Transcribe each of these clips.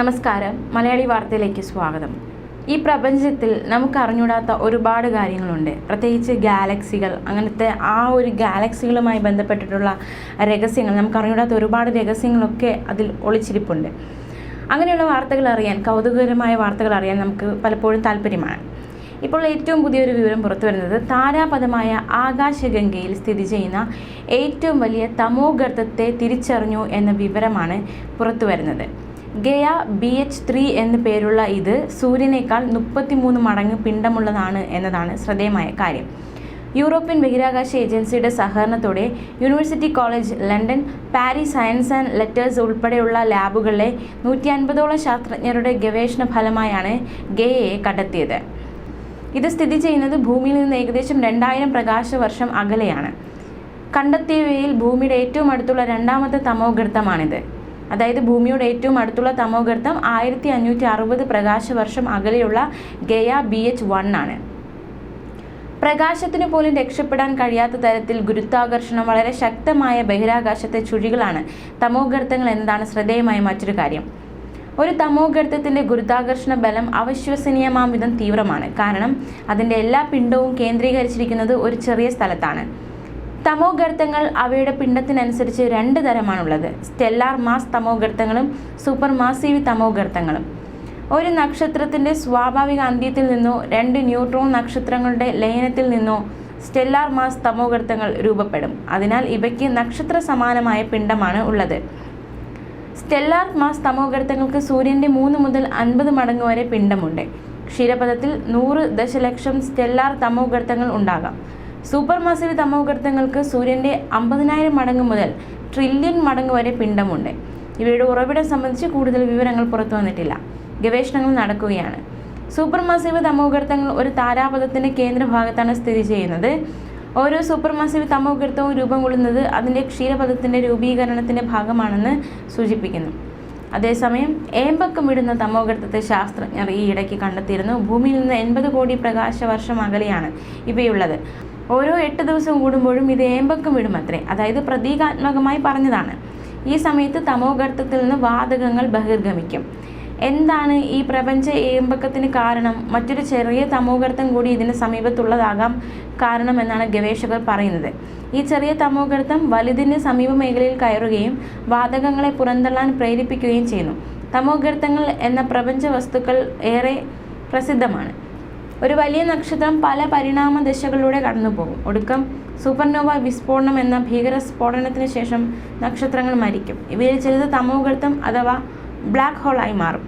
നമസ്കാരം. മലയാളി വാർത്തയിലേക്ക് സ്വാഗതം. ഈ പ്രപഞ്ചത്തിൽ നമുക്ക് അറിഞ്ഞൂടാത്ത ഒരുപാട് കാര്യങ്ങളുണ്ട്. പ്രത്യേകിച്ച് ഗാലക്സികൾ അങ്ങനത്തെ ആ ഒരു ഗാലക്സികളുമായി ബന്ധപ്പെട്ടിട്ടുള്ള രഹസ്യങ്ങൾ നമുക്ക് അറിഞ്ഞൂടാത്ത ഒരുപാട് രഹസ്യങ്ങളൊക്കെ അതിൽ ഒളിച്ചിരിപ്പുണ്ട്. അങ്ങനെയുള്ള വാർത്തകൾ അറിയാൻ കൗതുകകരമായ വാർത്തകൾ അറിയാൻ നമുക്ക് പലപ്പോഴും താല്പര്യമാണ് ഇപ്പോൾ ഏറ്റവും പുതിയൊരു വിവരം പുറത്തു വരുന്നത് താരാപഥമായ ആകാശഗംഗയിൽ സ്ഥിതി ചെയ്യുന്ന ഏറ്റവും വലിയ തമോഗർത്തത്തെ തിരിച്ചറിഞ്ഞു എന്ന വിവരമാണ് പുറത്തു വരുന്നത്. ഗയ ബി എച്ച് ത്രീ എന്ന് പേരുള്ള ഇത് സൂര്യനേക്കാൾ മുപ്പത്തിമൂന്ന് മടങ്ങ് പിണ്ടമുള്ളതാണ് എന്നതാണ് ശ്രദ്ധേയമായ കാര്യം. യൂറോപ്യൻ ബഹിരാകാശ ഏജൻസിയുടെ സഹകരണത്തോടെ university college London Paris science and letters ഉൾപ്പെടെയുള്ള ലാബുകളിലെ നൂറ്റി അൻപതോളം ശാസ്ത്രജ്ഞരുടെ ഗവേഷണ ഫലമായാണ് ഗയയെ കണ്ടെത്തിയത്. ഇത് സ്ഥിതി ചെയ്യുന്നത് ഭൂമിയിൽ നിന്ന് ഏകദേശം രണ്ടായിരം പ്രകാശ വർഷം അകലെയാണ്. കണ്ടെത്തിയവയിൽ ഭൂമിയുടെ ഏറ്റവും അടുത്തുള്ള രണ്ടാമത്തെ തമോഗർത്തമാണിത് അതായത് ഭൂമിയുടെ ഏറ്റവും അടുത്തുള്ള തമോഗർത്തം ആയിരത്തി അഞ്ഞൂറ്റി അറുപത് പ്രകാശ വർഷം അകലെയുള്ള ഗയ ബി എച്ച് വൺ ആണ്. പ്രകാശത്തിന് പോലും രക്ഷപ്പെടാൻ കഴിയാത്ത തരത്തിൽ ഗുരുത്വാകർഷണം വളരെ ശക്തമായ ബഹിരാകാശത്തെ ചുഴികളാണ് തമോഗർത്തങ്ങൾ എന്നതാണ് ശ്രദ്ധേയമായ മറ്റൊരു കാര്യം. ഒരു തമോഗർത്തത്തിന്റെ ഗുരുത്വാകർഷണ ബലം അവിശ്വസനീയമാം വിധം തീവ്രമാണ്. കാരണം അതിന്റെ എല്ലാ പിണ്ടവും കേന്ദ്രീകരിച്ചിരിക്കുന്നത് ഒരു ചെറിയ സ്ഥലത്താണ്. തമോഗർത്തങ്ങൾ അവയുടെ പിണ്ഡത്തിനനുസരിച്ച് രണ്ട് തരമാണുള്ളത്. സ്റ്റെല്ലാർ മാസ് തമോഗർത്തങ്ങളും സൂപ്പർ മാസീവ് തമോഗർത്തങ്ങളും. ഒരു നക്ഷത്രത്തിന്റെ സ്വാഭാവിക അന്ത്യത്തിൽ നിന്നോ രണ്ട് ന്യൂട്രോൺ നക്ഷത്രങ്ങളുടെ ലയനത്തിൽ നിന്നോ സ്റ്റെല്ലാർ മാസ് തമോഗർത്തങ്ങൾ രൂപപ്പെടും. അതിനാൽ ഇവയ്ക്ക് നക്ഷത്ര സമാനമായ പിണ്ഡമാണ് ഉള്ളത്. സ്റ്റെല്ലാർ മാസ് തമോഗർത്തങ്ങൾക്ക് സൂര്യന്റെ മൂന്ന് മുതൽ അൻപത് മടങ്ങ് വരെ പിണ്ഡമുണ്ട്. ക്ഷീരപഥത്തിൽ നൂറ് ദശലക്ഷം സ്റ്റെല്ലാർ തമോഗർത്തങ്ങൾ ഉണ്ടാകാം. സൂപ്പർ മാസീവ് തമോഗർത്തങ്ങൾക്ക് സൂര്യന്റെ അമ്പതിനായിരം മടങ്ങ് മുതൽ ട്രില്യൺ മടങ്ങ് വരെ പിണ്ടമുണ്ട് ഇവയുടെ ഉറവിടം സംബന്ധിച്ച് കൂടുതൽ വിവരങ്ങൾ പുറത്തു വന്നിട്ടില്ല. ഗവേഷണങ്ങൾ നടക്കുകയാണ്. സൂപ്പർ മാസീവ് തമോഗർത്തങ്ങൾ ഒരു താരാപഥത്തിന്റെ കേന്ദ്രഭാഗത്താണ് സ്ഥിതി ചെയ്യുന്നത്. ഓരോ സൂപ്പർ മാസീവ് തമോഗർത്തവും രൂപം കൊള്ളുന്നത് അതിന്റെ ക്ഷീരപഥത്തിന്റെ രൂപീകരണത്തിന്റെ ഭാഗമാണെന്ന് സൂചിപ്പിക്കുന്നു. അതേസമയം ഏമ്പക്കം ഇടുന്ന തമോഗർത്തത്തെ ശാസ്ത്രജ്ഞർ ഈ ഇടയ്ക്ക് കണ്ടെത്തിയിരുന്നു. ഭൂമിയിൽ നിന്ന് എൺപത് കോടി പ്രകാശ വർഷം അകലെയാണ് ഇവയുള്ളത്. ഓരോ എട്ട് ദിവസം കൂടുമ്പോഴും ഇത് ഏമ്പക്കം വിടും അത്രേ. അതായത് പ്രതീകാത്മകമായി പറഞ്ഞതാണ്. ഈ സമയത്ത് തമോഗർത്തത്തിൽ നിന്ന് വാതകങ്ങൾ ബഹിർഗമിക്കും. എന്താണ് ഈ പ്രപഞ്ച ഏമ്പക്കത്തിന് കാരണം? മറ്റൊരു ചെറിയ തമോഗർത്തം കൂടി ഇതിന് സമീപത്തുള്ളതാകാം കാരണം എന്നാണ് ഗവേഷകർ പറയുന്നത്. ഈ ചെറിയ തമോഗർത്തം വലുതിന് സമീപ മേഖലയിൽ കയറുകയും വാതകങ്ങളെ പുറന്തള്ളാൻ പ്രേരിപ്പിക്കുകയും ചെയ്യുന്നു. തമോഗർത്തങ്ങൾ എന്ന പ്രപഞ്ച വസ്തുക്കൾ ഏറെ പ്രസിദ്ധമാണ്. ഒരു വലിയ നക്ഷത്രം പല പരിണാമ ദശകളിലൂടെ കടന്നുപോകും. ഒടുക്കം സൂപ്പർനോവ വിസ്ഫോടനം എന്ന ഭീകര സ്ഫോടനത്തിന് ശേഷം നക്ഷത്രങ്ങൾ മരിക്കും. ഇവയിൽ ചിലത് തമോഗർത്തം അഥവാ ബ്ലാക്ക് ഹോളായി മാറും.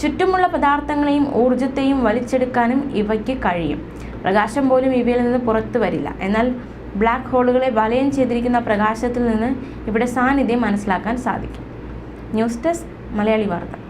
ചുറ്റുമുള്ള പദാർത്ഥങ്ങളെയും ഊർജത്തെയും വലിച്ചെടുക്കാനും ഇവയ്ക്ക് കഴിയും. പ്രകാശം പോലും ഇവയിൽ നിന്ന് പുറത്തു വരില്ല. എന്നാൽ ബ്ലാക്ക് ഹോളുകളെ വലയം ചെയ്തിരിക്കുന്ന പ്രകാശത്തിൽ നിന്ന് ഇവിടെ സാന്നിധ്യം മനസ്സിലാക്കാൻ സാധിക്കും. ന്യൂസ് ഡെസ്ക് മലയാളി വാർത്ത.